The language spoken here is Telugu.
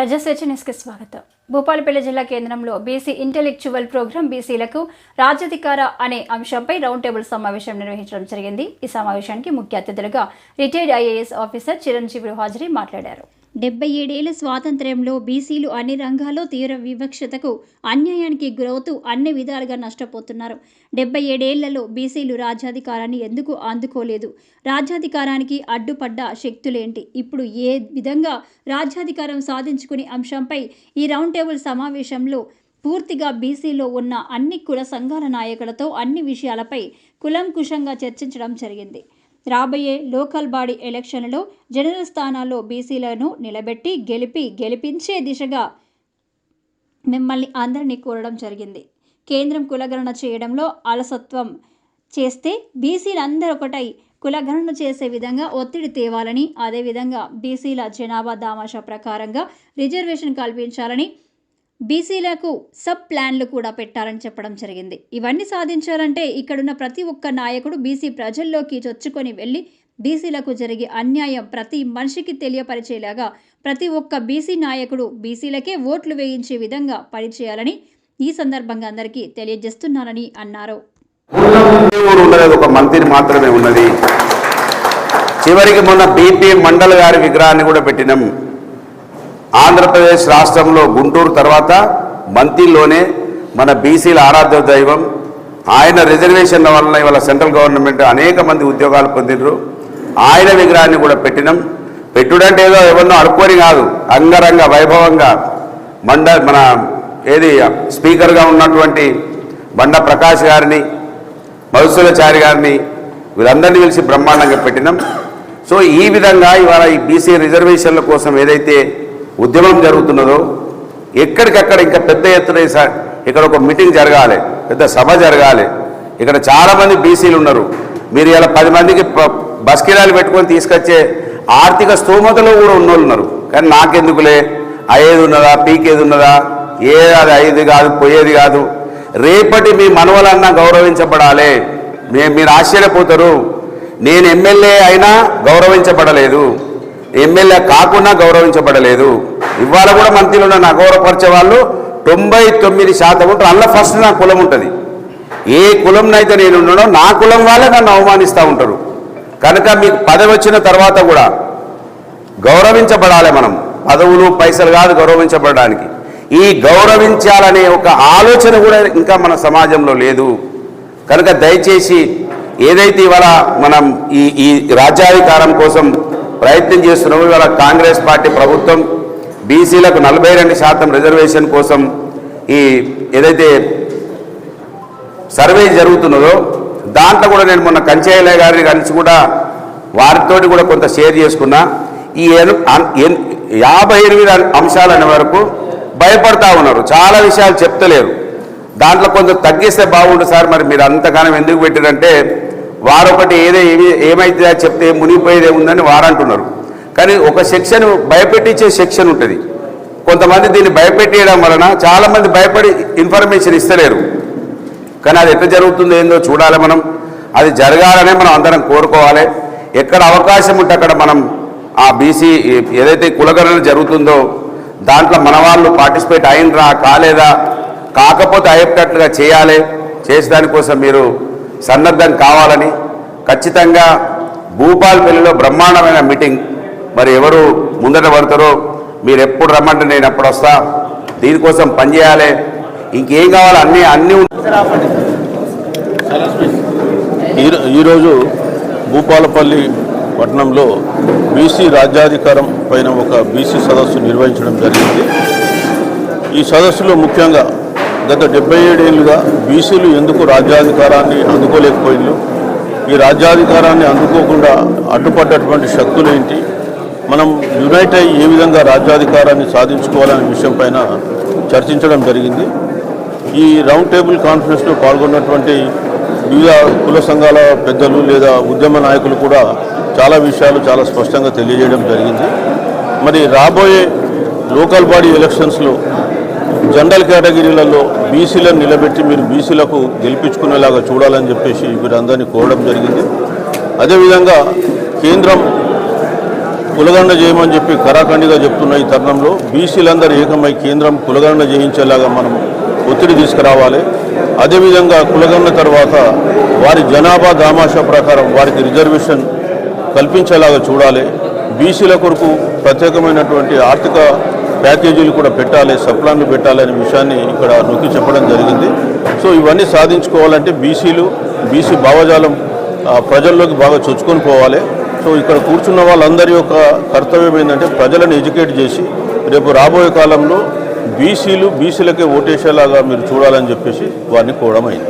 ప్రజాస్వేచ్ఛ న్యూస్కి స్వాగతం. భూపాలపల్లి జిల్లా కేంద్రంలో బీసీ ఇంటెలెక్చువల్ ప్రోగ్రాం బీసీలకు రాజ్యాధికార అనే అంశంపై రౌండ్ టేబుల్ సమావేశం నిర్వహించడం జరిగింది. ఈ సమావేశానికి ముఖ్య అతిథులుగా రిటైర్డ్ ఐఏఎస్ ఆఫీసర్ చిరంజీవి హాజరీ మాట్లాడారు. డెబ్బై ఏడేళ్ళ స్వాతంత్ర్యంలో బీసీలు అన్ని రంగాల్లో తీవ్ర వివక్షతకు అన్యాయానికి గురవుతూ అన్ని విధాలుగా నష్టపోతున్నారు. డెబ్బై ఏడేళ్ళలో బీసీలు రాజ్యాధికారాన్ని ఎందుకు అందుకోలేదు? రాజ్యాధికారానికి అడ్డుపడ్డ శక్తులేంటి? ఇప్పుడు ఏ విధంగా రాజ్యాధికారం సాధించుకునే అంశంపై ఈ రౌండ్ టేబుల్ సమావేశంలో పూర్తిగా బీసీలో ఉన్న అన్ని కుల సంఘాల నాయకులతో అన్ని విషయాలపై కులంకుశంగా చర్చించడం జరిగింది. రాబోయే లోకల్ బాడీ ఎలక్షన్లో జనరల్ స్థానాల్లో బీసీలను నిలబెట్టి గెలిపి గెలిపించే దిశగా మిమ్మల్ని అందరినీ కోరడం జరిగింది. కేంద్రం కులగణన చేయడంలో అలసత్వం చేస్తే బీసీలందరూ ఒకటై కులగణన చేసే విధంగా ఒత్తిడి తేవాలని అదేవిధంగా బీసీల జనాభా దామాషా ప్రకారంగా రిజర్వేషన్ కల్పించాలని బీసీలకు సబ్ ప్లాన్లు కూడా పెట్టాలని చెప్పడం జరిగింది. ఇవన్నీ సాధించాలంటే ఇక్కడున్న ప్రతి ఒక్క నాయకుడు బీసీ ప్రజల్లోకి చొచ్చుకొని వెళ్ళి బీసీలకు జరిగే అన్యాయం ప్రతి మనిషికి తెలియపరిచేలాగా ప్రతి ఒక్క బీసీ నాయకుడు బీసీలకే ఓట్లు వేయించే విధంగా పనిచేయాలని ఈ సందర్భంగా అందరికీ తెలియజేస్తున్నానని అన్నారు. ఒక మంత్రి మాత్రమే ఉన్నది. చివరికి మొన్న బీపీ మండల్ గారి విగ్రహాన్ని కూడా పెట్టినాం. ఆంధ్రప్రదేశ్ రాష్ట్రంలో గుంటూరు తర్వాత మంతిలోనే మన బీసీల ఆరాధ్య దైవం. ఆయన రిజర్వేషన్ల వలన ఇవాళ సెంట్రల్ గవర్నమెంట్ అనేక మంది ఉద్యోగాలు పొందినరు ఆయన విగ్రహాన్ని కూడా పెట్టినాం. పెట్టుడంటే ఏదో ఎవరినో అడుక్కొని కాదు. అంగరంగ వైభవంగా మండ మన ఏది స్పీకర్గా ఉన్నటువంటి బండ ప్రకాష్ గారిని మధుసూలచారి గారిని వీళ్ళందరినీ కలిసి బ్రహ్మాండంగా పెట్టినాం. సో ఈ విధంగా ఇవాళ ఈ బీసీ రిజర్వేషన్ల కోసం ఏదైతే ఉద్యమం జరుగుతున్నదో ఎక్కడికక్కడ ఇంకా పెద్ద ఎత్తున ఇక్కడ ఒక మీటింగ్ జరగాలి పెద్ద సభ జరగాలి. ఇక్కడ చాలామంది బీసీలు ఉన్నారు. మీరు ఇలా పది మందికి ప- బస్ పెట్టుకొని తీసుకొచ్చే ఆర్థిక స్తోమతలో కూడా ఉన్నోళ్ళు ఉన్నారు. కానీ నాకెందుకులే? అయ్యేది ఉన్నదా? పీకేది ఉన్నదా? ఏది అది అయ్యేది కాదు పోయేది కాదు. రేపటి మీ మనవలన్నా గౌరవించబడాలి. మే మీరు ఆశ్చర్యపోతారు. నేను ఎమ్మెల్యే అయినా గౌరవించబడలేదు. ఎమ్మెల్యే కాకుండా గౌరవించబడలేదు. ఇవాళ కూడా మంత్రిలో నన్ను అగౌరవపరిచే వాళ్ళు తొంభై తొమ్మిది శాతం ఉంటారు. అందులో ఫస్ట్ నా కులం ఉంటుంది. ఏ కులంనైతే నేను ఉన్నానో నా కులం వాళ్ళే నన్ను అవమానిస్తూ ఉంటారు. కనుక మీకు పదవి వచ్చిన తర్వాత కూడా గౌరవించబడాలి మనం. పదవులు పైసలు కాదు గౌరవించబడడానికి. ఈ గౌరవించాలనే ఒక ఆలోచన కూడా ఇంకా మన సమాజంలో లేదు. కనుక దయచేసి ఏదైతే ఇవాళ మనం ఈ ఈ రాజ్యాధికారం కోసం ప్రయత్నం చేస్తున్నామో ఇవాళ కాంగ్రెస్ పార్టీ ప్రభుత్వం బీసీలకు నలభై రెండు శాతం రిజర్వేషన్ కోసం ఈ ఏదైతే సర్వే జరుగుతున్నదో దాంట్లో కూడా నేను మొన్న కంచేయలే గారిని కలిసి కూడా వారితోటి కూడా కొంత షేర్ చేసుకున్నా. ఈ యాభై ఎనిమిది అంశాలు అనే వరకు భయపడతా ఉన్నారు. చాలా విషయాలు చెప్తలేరు. దాంట్లో కొంచెం తగ్గిస్తే బాగుండు సార్ మరి మీరు అంతగానం ఎందుకు పెట్టారంటే వారొకటి ఏదే ఏమి- ఏమైతే చెప్తే మునిగిపోయేదే ఉందని వారంటున్నారు. కానీ ఒక సెక్షన్ భయపెట్టించే సెక్షన్ ఉంటుంది. కొంతమంది దీన్ని భయపెట్టేయడం వలన చాలామంది భయపడి ఇన్ఫర్మేషన్ ఇస్తలేరు. కానీ అది ఎట్లా జరుగుతుందో ఏందో చూడాలి మనం. అది జరగాలనే మనం అందరం కోరుకోవాలి. ఎక్కడ అవకాశం ఉంటే అక్కడ మనం ఆ బీసీ ఏదైతే కులగణన జరుగుతుందో దాంట్లో మన వాళ్ళు పార్టిసిపేట్ అయినరా కాలేదా? కాకపోతే అయ్యేటట్లుగా చేయాలి. చేసేదానికోసం మీరు సన్నద్ధం కావాలని. ఖచ్చితంగా భూపాల్పల్లిలో బ్రహ్మాండమైన మీటింగ్ మరి ఎవరు ముందట పడతారో మీరు ఎప్పుడు రమ్మంటే నేను ఎప్పుడు వస్తా. దీనికోసం పనిచేయాలి ఇంకేం కావాలి? అన్నీ అన్నీ ఈ- ఈరోజు భూపాలపల్లి పట్టణంలో బీసీ రాజ్యాధికారం పైన ఒక బీసీ సదస్సు నిర్వహించడం జరిగింది. ఈ సదస్సులో ముఖ్యంగా గత డెబ్బై ఏడేళ్ళుగా బీసీలు ఎందుకు రాజ్యాధికారాన్ని అందుకోలేకపోయిండ్రు ఈ రాజ్యాధికారాన్ని అందుకోకుండా అడ్డుపడ్డటువంటి శక్తులు ఏంటి? మనం యునైట్ అయ్యి ఏ విధంగా రాజ్యాధికారాన్ని సాధించుకోవాలనే విషయం పైన చర్చించడం జరిగింది. ఈ రౌండ్ టేబుల్ కాన్ఫరెన్స్లో పాల్గొన్నటువంటి వివిధ కుల సంఘాల పెద్దలు లేదా ఉద్యమ నాయకులు కూడా చాలా విషయాలు చాలా స్పష్టంగా తెలియజేయడం జరిగింది. మరి రాబోయే లోకల్ బాడీ ఎలక్షన్స్లో జనరల్ కేటగిరీలలో బీసీలను నిలబెట్టి మీరు బీసీలకు గెలిపించుకునేలాగా చూడాలని చెప్పేసి వీరందరినీ కోరడం జరిగింది. అదేవిధంగా కేంద్రం కులగండ చేయమని చెప్పి కరాఖండిగా చెప్తున్న ఈ తరుణంలో బీసీలందరూ ఏకమై కేంద్రం కులగండ చేయించేలాగా మనం ఒత్తిడి తీసుకురావాలి. అదేవిధంగా కులగండ తర్వాత వారి జనాభా దామాషా ప్రకారం వారికి రిజర్వేషన్ కల్పించేలాగా చూడాలి. బీసీల కొరకు ప్రత్యేకమైనటువంటి ఆర్థిక ప్యాకేజీలు కూడా పెట్టాలి సప్లాన్లు పెట్టాలి అనే విషయాన్ని ఇక్కడ నొక్కి చెప్పడం జరిగింది. సో ఇవన్నీ సాధించుకోవాలంటే బీసీలు బీసీ భావజాలం ప్రజల్లోకి బాగా చొచ్చుకొని పోవాలి. సో ఇక్కడ కూర్చున్న వాళ్ళందరి యొక్క కర్తవ్యం ఏంటంటే ప్రజలను ఎడ్యుకేట్ చేసి రేపు రాబోయే కాలంలో బీసీలు బీసీలకే ఓటేసేలాగా మీరు చూడాలని చెప్పేసి వారిని కోవడం అయింది.